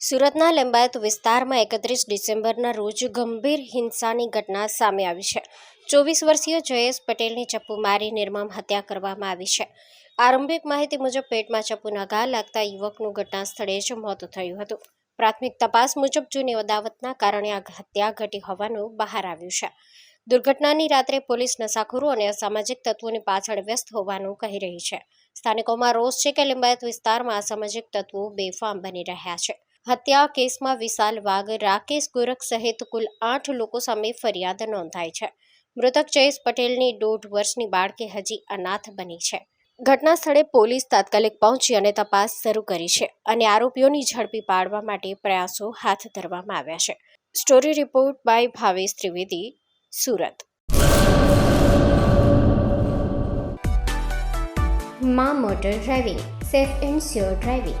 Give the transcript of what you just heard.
સુરતના લિંબાયત વિસ્તારમાં એકત્રીસ ડિસેમ્બરના રોજ ગંભીર હિંસાની ઘટના સામે આવી છે. ચોવીસ વર્ષીય જયેશ પટેલની ચપ્પુ મારી નિર્મમ હત્યા કરવામાં આવી છે. આરંભિક માહિતી મુજબ પેટમાં ચપ્પુના ઘા લાગતા યુવકનું ઘટના સ્થળે જ મોત થયું હતું. પ્રાથમિક તપાસ મુજબ જૂની અદાવતના કારણે આ હત્યા ઘટી હોવાનું બહાર આવ્યું છે. દુર્ઘટનાની રાત્રે પોલીસ નશાખોરો અને અસામાજિક તત્વોની પાછળ વ્યસ્ત હોવાનું કહી રહી છે. સ્થાનિકોમાં રોષ છે કે લિંબાયત વિસ્તારમાં અસામાજિક તત્વો બેફામ બની રહ્યા છે. હત્યા કેસમાં વિશાલ વાઘ, રાકેશ ગોરખ સહિત કુલ આઠ લોકો સામે ફરિયાદ નોંધાઈ છે. મૃતક જયેશ પટેલની દોઢ વર્ષની બાળકી હજી અનાથ બની છે. ઘટના સ્થળે પોલીસ તાત્કાલિક પહોંચી અને તપાસ શરૂ કરી છે અને આરોપીઓની ઝડપી પાડવા માટે પ્રયાસો હાથ ધરવામાં આવ્યા છે. Story report by Bhavesh Trivedi, Surat. મા motor driving, safe and sure driving.